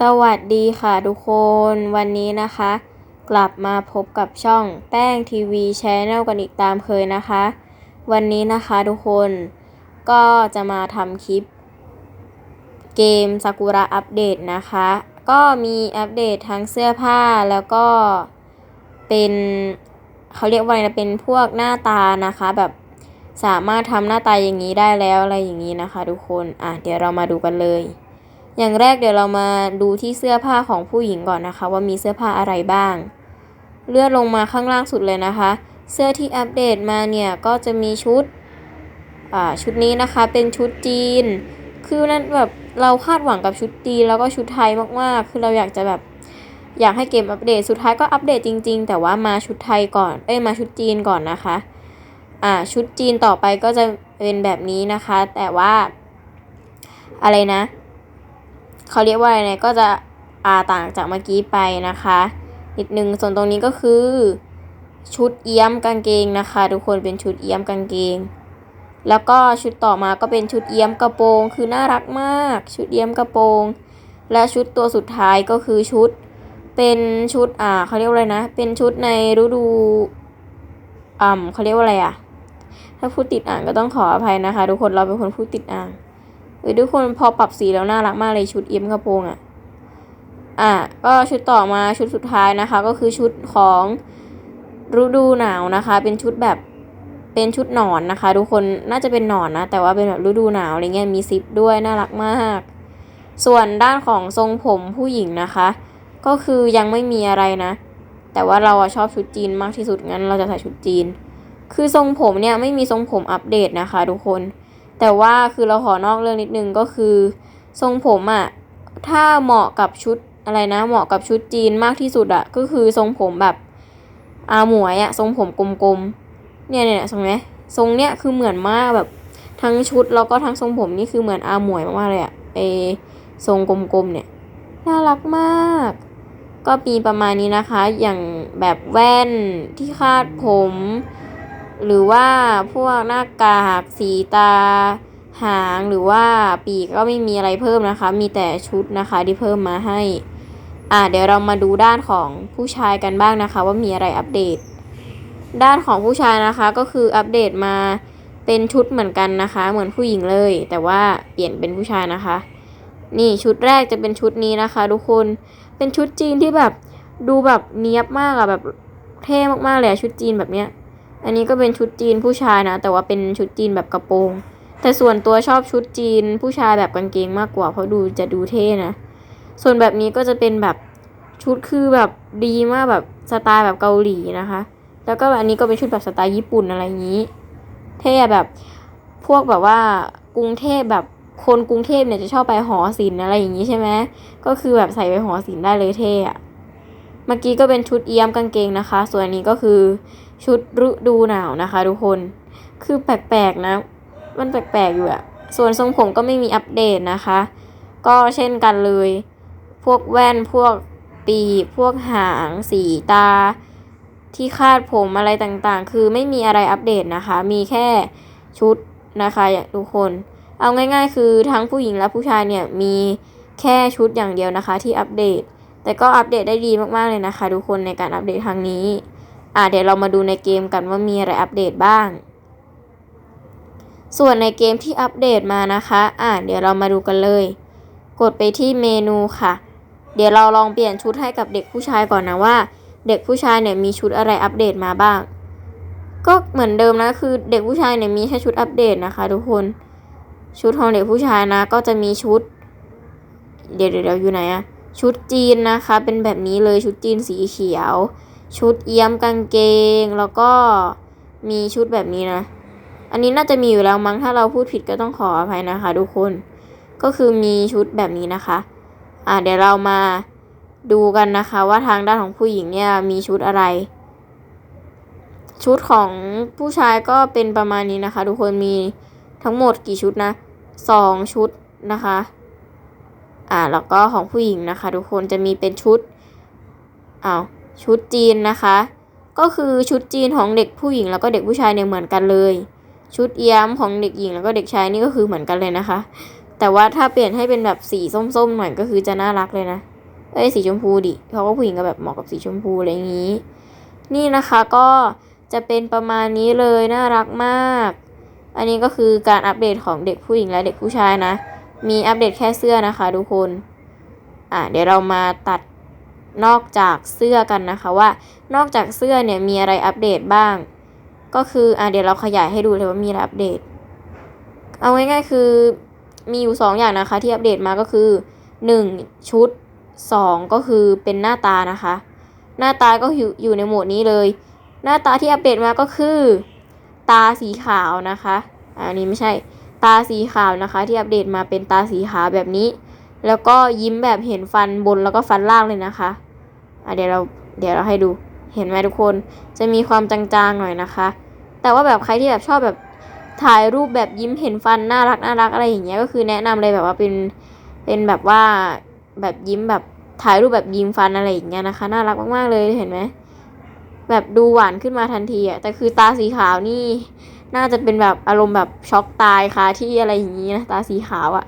สวัสดีค่ะทุกคนวันนี้นะคะ กลับมาพบกับช่องแป้งทีวีชแนลกันอีกตามเคยนะคะ วันนี้นะคะทุกคนก็จะมาทำคลิป เกมซากุระอัปเดตนะคะ ก็มีอัปเดตทั้งเสื้อผ้าแล้วก็เป็นเขาเรียกว่าอะไรนะเป็นพวกหน้าตานะคะแบบสามารถทำหน้าตาอย่างนี้ได้แล้วอะไรอย่างนี้นะคะ ทุกคนอะเดี๋ยวเรามาดูกันเลย อย่างแรกเดี๋ยวเรามาดูที่เสื้อผ้าของผู้หญิงก่อนนะคะ ว่ามีเสื้อผ้าอะไรบ้าง เลื่อนลงมาข้างล่างสุดเลยนะคะ เสื้อที่อัปเดตมาเนี่ยก็จะมีชุดอ่าชุดนี้นะคะเป็นชุดจีน คือนั่นแบบเราคาดหวังกับชุดจีนแล้วก็ชุดไทยมากๆ คือเราอยากจะแบบอยากให้เกมอัปเดต สุดท้ายก็อัปเดตจริง ๆ แต่ว่ามาชุดไทยก่อน เอ้ยมาชุดจีนก่อนนะคะ อ่าชุดจีนต่อไปก็จะเป็นแบบนี้นะคะ แต่ว่าอะไรนะ เขาเรียกว่าอะไรเนี่ยก็จะอาต่างจากเมื่อกี้ไปนะคะนิดนึงส่วนตรงนี้ก็คือ ชุดเอี้ยมกางเกงนะคะ ทุกคนเป็นชุดเอี้ยมกางเกง แล้วก็ชุดต่อมาก็เป็นชุดเอี้ยมกระโปรงคือน่ารักมาก ชุดเอี้ยมกระโปรง และชุดตัวสุดท้ายก็คือชุดเป็นชุดอ่าเขาเรียกว่าอะไรนะ เป็นชุดในฤดูอ่าเขาเรียกว่าอะไรอะ ถ้าพูดติดอ่างก็ต้องขออภัยนะคะ ทุกคนเราเป็นคนพูดติดอ่าง เออทุกคนพอปรับสีแล้วน่ารักมากเลยชุดเอี้ยมกระโปรงอะ อะก็ชุดต่อมาชุดสุดท้ายนะคะ ก็คือชุดของฤดูหนาวนะคะ เป็นชุดแบบเป็นชุดหนอนนะคะ ทุกคนน่าจะเป็นหนอนนะ แต่ว่าเป็นแบบฤดูหนาวอะไรเงี้ยมีซิปด้วยน่ารักมาก ส่วนด้านของทรงผมผู้หญิงนะคะ ก็คือยังไม่มีอะไรนะ แต่ว่าเราอะชอบชุดจีนมากที่สุดงั้นเราจะใส่ชุดจีน คือทรงผมเนี่ยไม่มีทรงผมอัปเดตนะคะ ทุกคน แต่ว่าคือเราขอนอกเรื่องนิดนึงก็คือทรงผมอะ่ะถ้าเหมาะกับชุดอะไรนะ เหมาะกับชุดจีนมากที่สุดอะ่ะก็คือทรงผมแบบอาหมวยอะ่ะทรงผมกลมๆเนี่ยเนี่ยทรงไหมทรงเนี้ยคือเหมือนมากแบบทั้งชุดแล้วก็ทั้งทรงผมนี่คือเหมือนอาหมวยมากๆเลยอะ่ะไอทรงกลมๆเนี่ยน่ารักมาก ก็มีประมาณนี้นะคะ อย่างแบบแว่นที่คาดผม หรือว่าพวกหน้ากากสีตา หางหรือว่าปีกก็ไม่มีอะไรเพิ่มนะคะ มีแต่ชุดนะคะที่เพิ่มมาให้ อ่าเดี๋ยวเรามาดูด้านของผู้ชายกันบ้างนะคะ ว่ามีอะไรอัปเดต ด้านของผู้ชายนะคะก็คืออัปเดตมาเป็นชุดเหมือนกันนะคะ เหมือนผู้หญิงเลย แต่ว่าเปลี่ยนเป็นผู้ชายนะคะ นี่ชุดแรกจะเป็นชุดนี้นะคะ ทุกคนเป็นชุดจีนที่แบบดูแบบเนี้ยบมากอะแบบเท่มากๆเลยชุดจีนแบบเนี้ย อันนี้ก็เป็นชุดจีนผู้ชายนะ แต่ว่าเป็นชุดจีนแบบกระโปรง แต่ส่วนตัวชอบชุดจีนผู้ชายแบบกางเกงมากกว่า เพราะดูจะดูเท่นะ ส่วนแบบนี้ก็จะเป็นแบบชุดคือแบบดีมากแบบสไตล์แบบเกาหลีนะคะ แล้วก็อันนี้ก็เป็นชุดแบบสไตล์ญี่ปุ่นอะไรอย่างนี้ เท่แบบพวกแบบว่ากรุงเทพแบบคนกรุงเทพเนี่ยจะชอบไปหอศิลป์อะไรอย่างนี้ใช่ไหมก็คือแบบใส่ไปหอศิลป์ได้เลยเท่อะเมื่อกี้ก็เป็นชุดเอี้ยมกางเกงนะคะ ส่วนอันนี้ก็คือ ชุดฤดูหนาวนะคะ ทุกคน คือแปลกๆนะ มันแปลกๆอยู่อะส่วนทรงผมก็ไม่มีอัปเดตนะคะ ก็เช่นกันเลย พวกแว่นพวกปีพวกหางสีตา ที่คาดผมอะไรต่างๆ คือไม่มีอะไรอัปเดตนะคะ มีแค่ชุดนะคะทุกคน เอาง่ายๆ คือทั้งผู้หญิงและผู้ชายเนี่ยมีแค่ชุดอย่างเดียวนะคะที่อัปเดต แต่ก็อัปเดตได้ดีมากๆเลยนะคะ ทุกคนในการอัปเดตครั้งนี้ อ่าเดี๋ยวเรามาดูในเกมกันว่ามีอะไรอัปเดตบ้าง ส่วนในเกมที่อัปเดตมานะคะอ่าเดี๋ยวเรามาดูกันเลย กดไปที่เมนูค่ะ เดี๋ยวเราลองเปลี่ยนชุดให้กับเด็กผู้ชายก่อนนะว่า เด็กผู้ชายเนี่ยมีชุดอะไรอัปเดตมาบ้าง ก็เหมือนเดิมนะคือเด็กผู้ชายเนี่ยมีแค่ชุดอัปเดตนะคะ ทุกคนชุดของเด็กผู้ชายนะ ก็จะมีชุด เดี๋ยวเดี๋ยวอยู่ไหนอะชุดจีนนะคะ เป็นแบบนี้เลยชุดจีนสีเขียว ชุดเอี้ยมกางเกง แล้วก็มีชุดแบบนี้นะ อันนี้น่าจะมีอยู่แล้วมั้งถ้าเราพูดผิดก็ต้องขออภัยนะคะทุกคน ก็คือมีชุดแบบนี้นะคะ อ่าเดี๋ยวเรามาดูกันนะคะว่าทางด้านของผู้หญิงเนี่ยมีชุดอะไร ชุดของผู้ชายก็เป็นประมาณนี้นะคะ ทุกคนมีทั้งหมดกี่ชุดนะสองชุดนะคะ อ่าแล้วก็ของผู้หญิงนะคะ ทุกคนจะมีเป็นชุดอ้าว ชุดจีนนะคะ ก็คือชุดจีนของเด็กผู้หญิงแล้วก็เด็กผู้ชายเนี่ยเหมือนกันเลย ชุดเอี้ยมของเด็กหญิงแล้วก็เด็กชายนี่ก็คือเหมือนกันเลยนะคะ แต่ว่าถ้าเปลี่ยนให้เป็นแบบสีส้มๆหน่อยก็คือจะน่ารักเลยนะเอ้ยสีชมพูดิเขาก็ผู้หญิงก็แบบเหมาะกับสีชมพูอะไรอย่างนี้ นี่นะคะก็จะเป็นประมาณนี้เลยน่ารักมาก อันนี้ก็คือการอัปเดตของเด็กผู้หญิงและเด็กผู้ชายนะ มีอัปเดตแค่เสื้อนะคะทุกคน อะเดี๋ยวเรามาตัด นอกจากเสื้อกันนะคะว่า นอกจากเสื้อเนี่ยมีอะไรอัปเดตบ้าง ก็คืออะเดี๋ยวเราขยายให้ดูเลยว่ามีอะไรอัปเดต เอาง่ายๆคือมีอยู่สองอย่างนะคะที่อัปเดตมาก็คือหนึ่งชุดสองก็คือเป็นหน้าตานะคะ หน้าตาก็อยู่อยู่ในโหมดนี้เลย หน้าตาที่อัปเดตมาก็คือ ตาสีขาวนะคะอันนี้ไม่ใช่ตาสีขาวนะคะ ที่อัปเดตมาเป็นตาสีขาวแบบนี้ แล้วก็ยิ้มแบบเห็นฟันบนแล้วก็ฟันล่างเลยนะคะ อะเดี๋ยวเราเดี๋ยวเราให้ดูเห็นไหมทุกคนจะมีความจางๆหน่อยนะคะ แต่ว่าแบบใครที่แบบชอบแบบถ่ายรูปแบบยิ้มเห็นฟันน่ารักน่ารักอะไรอย่างเงี้ยก็คือแนะนำเลยแบบว่าเป็นเป็นแบบว่าแบบยิ้มแบบถ่ายรูปแบบยิ้มฟันอะไรอย่างเงี้ยนะคะ น่ารักมากๆเลยเห็นไหมแบบดูหวานขึ้นมาทันทีอะแต่คือตาสีขาวนี่ น่าจะเป็นแบบอารมณ์แบบช็อกตายค่ะที่อะไรอย่างงี้นะตาสีขาวอะ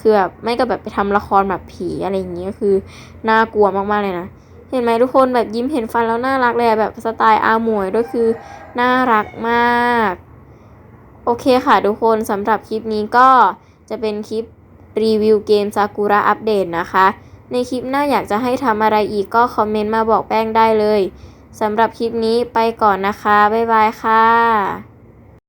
คือแบบไม่ก็แบบไปทำละครแบบผีอะไรอย่างงี้ก็คือน่ากลัวมากๆเลยนะ เห็นไหมทุกคนแบบยิ้มเห็นฟันแล้วน่ารักเลยอะแบบสไตล์อาหมวยด้วยคือน่ารักมาก โอเคค่ะทุกคนสำหรับคลิปนี้ก็จะเป็นคลิปรีวิวเกมซากุระอัปเดตนะคะ ในคลิปหน้าอยากจะให้ทำอะไรอีกก็คอมเมนต์มาบอกแป้งได้เลยสำหรับคลิปนี้ไปก่อนนะคะ บ๊ายบายค่ะ